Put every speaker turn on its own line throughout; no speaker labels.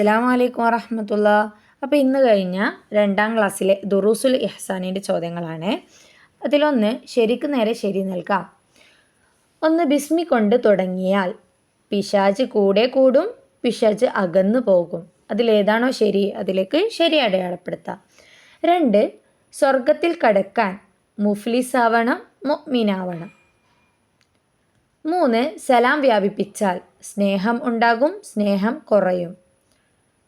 അസ്സാം വലൈക്കും വറഹമത്തുള്ള. അപ്പോൾ ഇന്ന് കഴിഞ്ഞ രണ്ടാം ക്ലാസ്സിലെ ദുറൂസുൽ ഇഹ്സാനിന്റെ ചോദ്യങ്ങളാണ്. അതിലൊന്ന് ശരിക്ക് നേരെ ശരി നൽകാം ഒന്ന് ബിസ്മി കൊണ്ട് തുടങ്ങിയാൽ പിശാജ് കൂടെ കൂടും പിശാജ് അകന്നു പോകും. അതിലേതാണോ ശരി? അതിലേക്ക് ശരി അടയാളപ്പെടുത്താം. രണ്ട് സ്വർഗത്തിൽ കടക്കാൻ മുഫ്ലിസാവണം മൊമിനാവണം മൂന്ന് സലാം വ്യാപിപ്പിച്ചാൽ സ്നേഹം ഉണ്ടാകും സ്നേഹം കുറയും.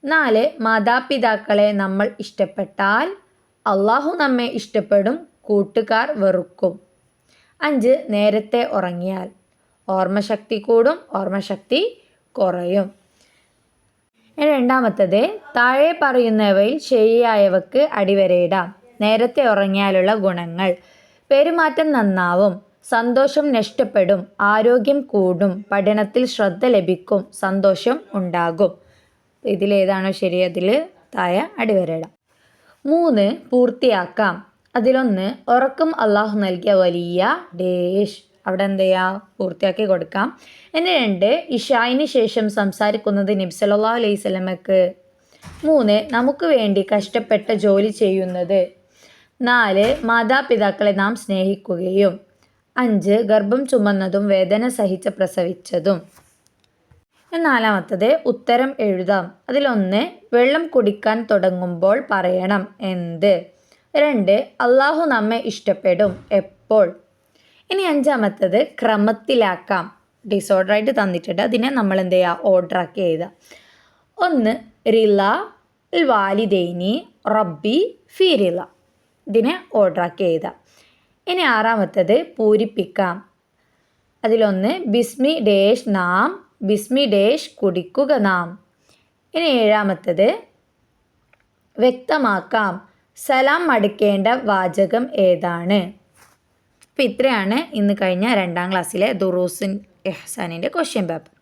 നാല് മാതാപിതാക്കളെ നമ്മൾ ഇഷ്ടപ്പെട്ടാൽ അള്ളാഹു നമ്മെ ഇഷ്ടപ്പെടും കൂട്ടുകാർ വെറുക്കും. അഞ്ച് നേരത്തെ ഉറങ്ങിയാൽ ഓർമ്മശക്തി കൂടും ഓർമ്മശക്തി കുറയും. രണ്ടാമത്തത് താഴെ പറയുന്നവയിൽ ശരിയായവക്ക് അടിവരയിടാം. നേരത്തെ ഉറങ്ങിയാലുള്ള ഗുണങ്ങൾ. പെരുമാറ്റം നന്നാവും സന്തോഷം നഷ്ടപ്പെടും ആരോഗ്യം കൂടും പഠനത്തിൽ ശ്രദ്ധ ലഭിക്കും സന്തോഷം ഉണ്ടാകും. ഇതിലേതാണോ ശരി അതിൽ താഴെ അടിവരയിടാം. മൂന്ന് പൂർത്തിയാക്കാം. അതിലൊന്ന് ഉറക്കം അള്ളാഹു നൽകിയ വലിയ ഡേഷ് അവിടെ എന്ത് ചെയ്യുക പൂർത്തിയാക്കി കൊടുക്കാം. ഇനി രണ്ട് ഇഷായിന് ശേഷം സംസാരിക്കുന്നത് നബി അലൈഹി സ്വലമക്ക് മൂന്ന് നമുക്ക് വേണ്ടി കഷ്ടപ്പെട്ട ജോലി ചെയ്യുന്നത്. നാല് മാതാപിതാക്കളെ നാം സ്നേഹിക്കുകയും. അഞ്ച് ഗർഭം ചുമന്നതും വേദന സഹിച്ച് പ്രസവിച്ചതും. നാലാമത്തത് ഉത്തരം എഴുതാം. അതിലൊന്ന് വെള്ളം കുടിക്കാൻ തുടങ്ങുമ്പോൾ പറയണം. എന്ത്? രണ്ട് അള്ളാഹു നമ്മെ ഇഷ്ടപ്പെടും എപ്പോൾ? ഇനി അഞ്ചാമത്തത് ക്രമത്തിലാക്കാം. ഡിസോർഡർ ആയിട്ട് തന്നിട്ടുണ്ട്. അതിനെ നമ്മൾ എന്ത് ചെയ്യുക ഓർഡറാക്കി എഴുതാം. ഒന്ന് റില വാലിദൈനി റബ്ബി ഫിരില ഇതിനെ ഓർഡറാക്കി എഴുതാം. ഇനി ആറാമത്തത് പൂരിപ്പിക്കാം. അതിലൊന്ന് ബിസ്മി ഡേഷ് നാം ബിസ്മി ഡേഷ് കുടിക്കുക നാം. ഇനി ഏഴാമത്തത് വ്യക്തമാക്കാം. സലാം മടുക്കേണ്ട വാചകം ഏതാണ്? അപ്പോൾ ഇത്രയാണ്. ഇന്ന് കഴിഞ്ഞ രണ്ടാം ക്ലാസ്സിലെ ദുറൂസിൻ എഹ്സാനിന്റെ ക്വസ്റ്റ്യൻ പേപ്പർ